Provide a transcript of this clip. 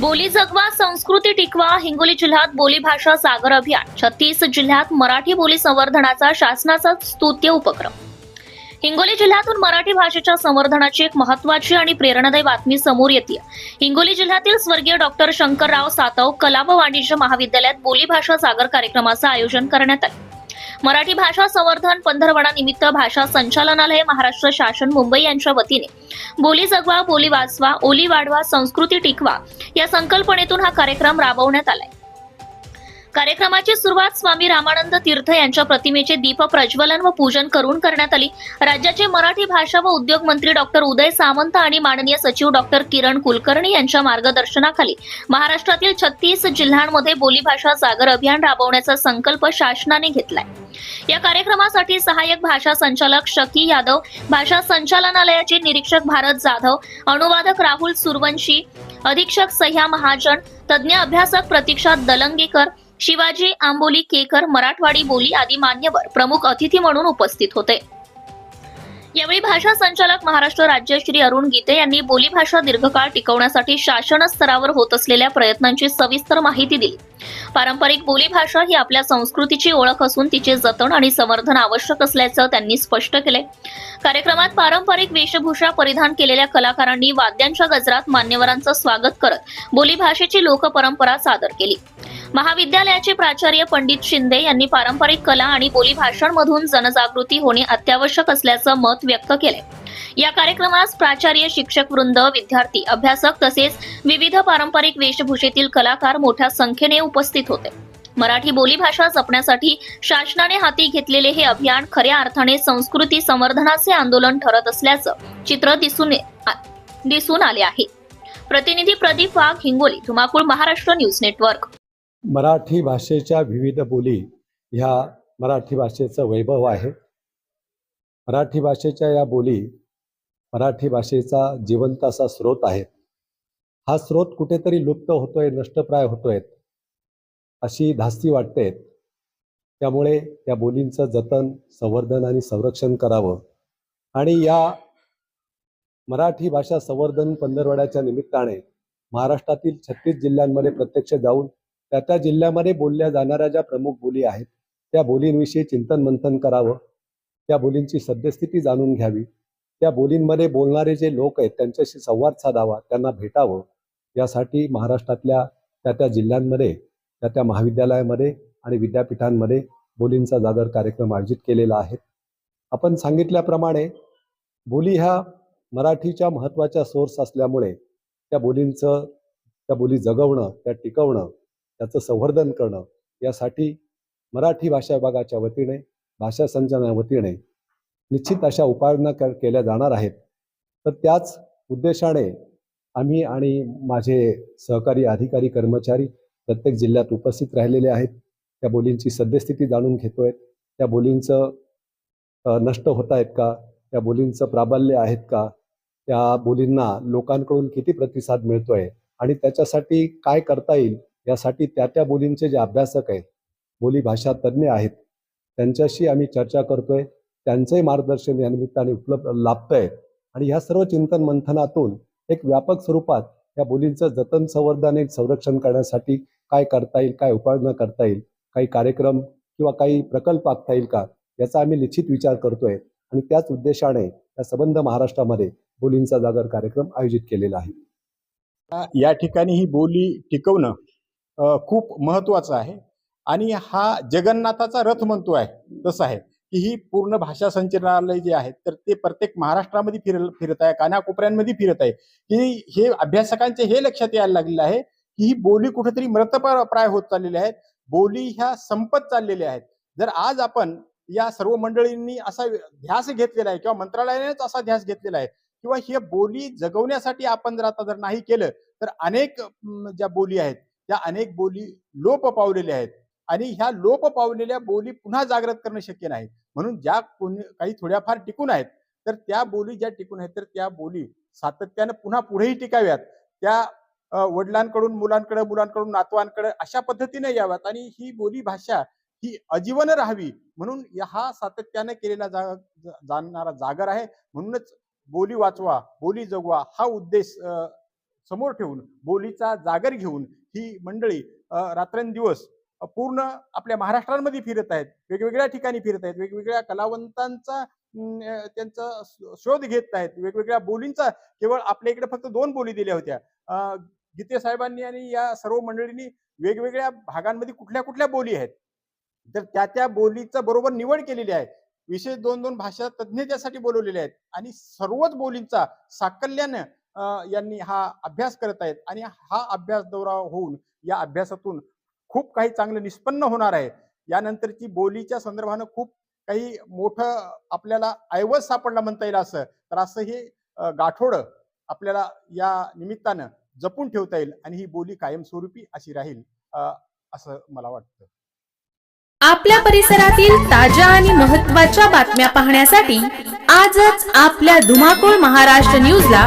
बोली जगवा संस्कृती टिकवा हिंगोली जिल्ह्यात बोली भाषा सागर अभियान. छत्तीस जिल्ह्यात मराठी बोली संवर्धनाचा शासनाचा स्तुत्य उपक्रम. हिंगोली जिल्ह्यातून मराठी भाषेच्या संवर्धनाची एक महत्वाची आणि प्रेरणादायी बातमी समोर येते. हिंगोली जिल्ह्यातील स्वर्गीय डॉक्टर शंकरराव सातव कला व वाणिज्य महाविद्यालयात बोली भाषा सागर कार्यक्रमाचं आयोजन करण्यात आले. मराठी भाषा संवर्धन पंधरवडानिमित्त भाषा संचालनालय महाराष्ट्र शासन मुंबई यांच्या वतीने. बोली जगवा बोली वाचवा ओली वाढवा संस्कृती टिकवा या संकल्पनेतून हा कार्यक्रम राबवण्यात आलाय. कार्यक्रमाची सुरुवात स्वामी रामानंद तीर्थ यांच्या प्रतिमेचे दीप प्रज्वलन व पूजन करून करण्यात आली. राज्याचे मराठी भाषा व उद्योग मंत्री डॉक्टर उदय सामंत आणि माननीय सचिव डॉक्टर किरण कुलकर्णी यांच्या मार्गदर्शनाखाली महाराष्ट्रातील छत्तीस जिल्ह्यांमध्ये बोलीभाषा जागर अभियान राबवण्याचा संकल्प शासनाने घेतलाय. या कार्यक्रमासाठी सहाय्यक भाषा संचालक शकी यादव भाषा संचालनालयाचे निरीक्षक भारत जाधव अनुवादक राहुल सुरवंशी अधीक्षक सह्या महाजन तज्ज्ञ अभ्यासक प्रतीक्षा दलंगेकर शिवाजी आंबोली केकर मराठवाडी बोली आदी मान्यवर प्रमुख अतिथी म्हणून उपस्थित होते. यावेळी भाषा संचालक महाराष्ट्र राज्य श्री अरुण गीते यांनी बोलीभाषा दीर्घकाळ टिकवण्यासाठी शासन स्तरावर होत असलेल्या प्रयत्नांची सविस्तर माहिती दिली. पारंपरिक बोलीभाषा ही आपल्या संस्कृतीची ओळख असून तिचे जतन आणि संवर्धन आवश्यक असल्याचं त्यांनी स्पष्ट केले. कार्यक्रमात पारंपरिक वेशभूषा परिधान केलेल्या कलाकारांनी वाद्यांच्या गजरात मान्यवरांचं स्वागत करत बोलीभाषेची लोकपरंपरा सादर केली. महाविद्यालयाचे प्राचार्य पंडित शिंदे यांनी पारंपरिक कला आणि बोलीभाषांमधून जनजागृती होणे अत्यावश्यक असल्याचं मत व्यक्त केले या कार्यक्रमास प्राचार्य शिक्षक वृंद विद्यार्थी अभ्यासक तसेच विविध पारंपरिक वेशभूषेतील कलाकार मोठ्या संख्येने उपस्थित होते. मराठी बोलीभाषा जपण्यासाठी शासनाने हाती घेतलेले हे अभियान खऱ्या अर्थाने संस्कृती संवर्धनाचे आंदोलन ठरत असल्याचं चित्र दिसून ये- दिसून आले आहे. प्रतिनिधी प्रदीप वाघ हिंगोली धुमाकूळ महाराष्ट्र न्यूज नेटवर्क. मराठी भाषेच्या विविध बोली ह्या मराठी भाषेचं वैभव आहे. मराठी भाषेच्या या बोली मराठी भाषेचा जिवंत असा स्रोत आहे हा स्रोत कुठेतरी लुप्त होतोय नष्टप्राय होतोय अशी धास्ती वाटते. त्यामुळे या बोलींचं जतन संवर्धन आणि संरक्षण करावं. आणि या मराठी भाषा संवर्धन पंधरवड्याच्या निमित्ताने महाराष्ट्रातील छत्तीस जिल्ह्यांमध्ये प्रत्यक्ष जाऊन त्या त्या जिल्ह्यामध्ये बोलल्या जाणाऱ्या ज्या प्रमुख बोली आहेत त्या बोलींविषयी चिंतन मंथन करावं त्या बोलींची सद्यस्थिती जाणून घ्यावी त्या बोलींमध्ये बोलणारे जे लोक आहेत त्यांच्याशी संवाद साधावा त्यांना भेटावं यासाठी महाराष्ट्रातल्या त्या त्या जिल्ह्यांमध्ये त्या त्या महाविद्यालयामध्ये आणि विद्यापीठांमध्ये बोलींचा जागर कार्यक्रम आयोजित केलेला आहे. आपण सांगितल्याप्रमाणे बोली ह्या मराठीच्या महत्त्वाच्या सोर्स असल्यामुळे त्या बोलींचं त्या बोली जगवणं त्या टिकवणं त्याचं संवर्धन करणं यासाठी मराठी भाषा विभागाच्या वतीने भाषा संचालना वतीने निश्चित अशा उपाययोजना केल्या जाणार आहेत. तर त्याच उद्देशाने आम्ही आणि माझे सहकारी अधिकारी कर्मचारी प्रत्येक जिल्ह्यात उपस्थित राहिलेले आहेत. त्या बोलींची सद्यस्थिती जाणून घेतोय. त्या बोलींचं नष्ट होत आहेत का? त्या बोलींचं प्राबल्य आहेत का? त्या बोलींना लोकांकडून किती प्रतिसाद मिळतोय? आणि त्याच्यासाठी काय करता येईल? यासाठी त्या त्या बोलींचे जे अभ्यासक आहेत बोली भाषा तज्ज्ञ आहेत त्यांच्याशी आम्ही चर्चा करतोय त्यांचंही मार्गदर्शन या निमित्ताने उपलब्ध लाभतंय. आणि ह्या सर्व चिंतन मंथनातून एक व्यापक स्वरूपात या बोलींचं जतन संवर्धन आणि संरक्षण करण्यासाठी काय करता येईल काय उपाययोजना करता येईल काही कार्यक्रम किंवा काही प्रकल्प आखता येईल का याचा आम्ही निश्चित विचार करतोय. आणि त्याच उद्देशाने या संबंध महाराष्ट्रामध्ये बोलींचा जागर कार्यक्रम आयोजित केलेला आहे. या ठिकाणी ही बोली टिकवणं खूप महत्त्वाचा आहे. आणि हा जगन्नाथाचा रथ म्हणतो आहे तसं आहे की ही पूर्ण भाषा संचलनालय जे आहे तर ते प्रत्येक महाराष्ट्रामध्ये फिर फिरत आहे कानाकोपऱ्यांमध्ये फिरत आहे. की हे अभ्यासकांचे हे लक्षात यायला लागलेलं आहे की ही बोली कुठेतरी मृतप्राय होत चाललेल्या आहेत. बोली ह्या संपत चाललेल्या आहेत. जर आज आपण या सर्व मंडळींनी असा ध्यास घेतलेला आहे किंवा मंत्रालयानेच असा ध्यास घेतलेला आहे किंवा ही बोली जगवण्यासाठी आपण जर आता जर नाही केलं तर अनेक ज्या बोली आहेत त्या अनेक बोली लोप पावलेल्या आहेत. आणि ह्या लोप पावलेल्या बोली पुन्हा जागृत करणं शक्य नाही. म्हणून ज्या कोणी काही थोड्याफार टिकून आहेत तर त्या बोली ज्या टिकून आहेत तर त्या बोली सातत्यानं पुन्हा पुढेही टिकाव्यात. त्या वडिलांकडून मुलांकडे मुलांकडून नातवांकडे अशा पद्धतीने याव्यात. आणि ही बोली भाषा ही अजीवन राहावी म्हणून या- हा सातत्याने केलेला जा जा- जाणणारा जागर आहे. म्हणूनच बोली वाचवा बोली जगवा हा उद्देश समोर ठेवून बोलीचा जागर घेऊन ही मंडळी रात्रंदिवस पूर्ण आपल्या महाराष्ट्रामध्ये फिरत आहेत. वेगवेगळ्या ठिकाणी फिरत आहेत. वेगवेगळ्या कलावंतांचा त्यांचा शोध घेत आहेत. वेगवेगळ्या बोलींचा केवळ आपल्या इकडे फक्त दोन बोली दिल्या होत्या. गीते साहेबांनी आणि या सर्व मंडळींनी वेगवेगळ्या भागांमध्ये कुठल्या कुठल्या बोली आहेत? तर त्या त्या बोलीचा बरोबर निवड केलेली आहे. विशेष दोन दोन भाषा तज्ज्ञ त्यासाठी बोलवलेले आहेत. आणि सर्वच बोलींचा साकल्यानं यांनी हा अभ्यास करत आहेत. आणि हा अभ्यास दौरा होऊन या अभ्यासातून खूप काही चांगलं निष्पन्न होणार आहे. यानंतरची बोलीच्या संदर्भानं खूप काही मोठं आपल्याला ऐवज सापडला म्हणता येईल असं. तर असं हे गाठोड आपल्याला या निमित्तानं जपून ठेवता येईल आणि ही बोली कायमस्वरूपी अशी राहील असं मला वाटतं. आपल्या परिसरातील ताज्या आणि महत्त्वाच्या बातम्या पाहण्यासाठी आजच आपल्या धुमाकूळ महाराष्ट्र न्यूजला